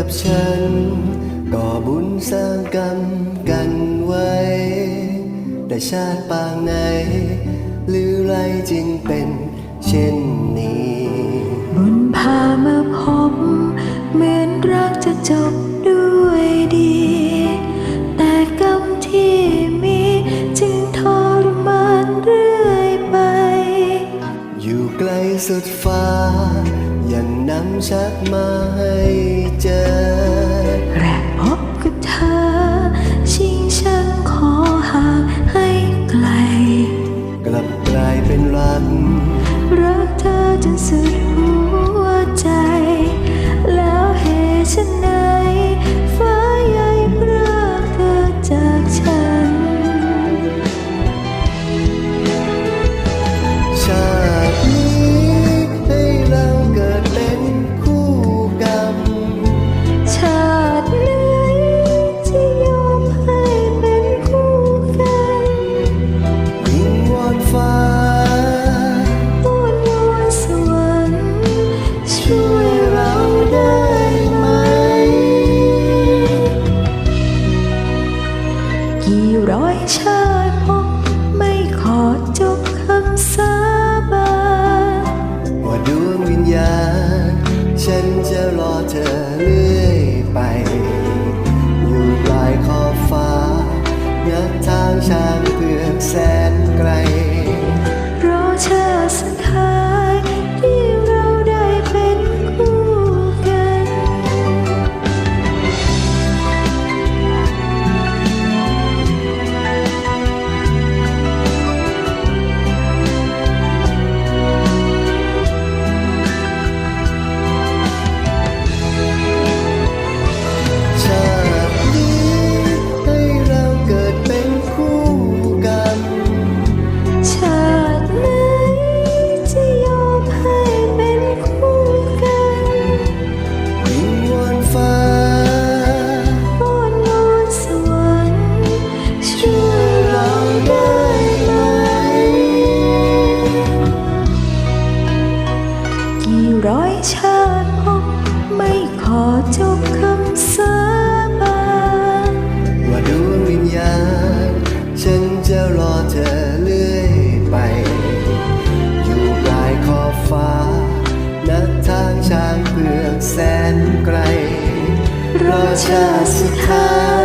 ับฉันก็บุญสร้างกรรมกันไว้ แต่ชาติปางไหน หรือไรจึงเป็นเช่นนี้ บุญพามาพบเหมือนรักจะจบด้วยดี แต่กรรมที่มีจึงทรมานเรื่อยไป อยู่ไกลสุดฟ้า ยังนำชักมาให้เจอ แรกพบกับเธอ ชิงฉันขอห่างให้ไกล กลับกลายเป็นรัก รักเธอจนสุด จะรอเธอเรื่อยไป ร้อยชาติพบไม่ขอจบคำสาบานว่าดวงวิญญาณ ฉันจะรอเธอเรื่อยไป อยู่ปลายขอบฟ้านักทางช้างเผือกแสนไกล รอชาติสุดท้าย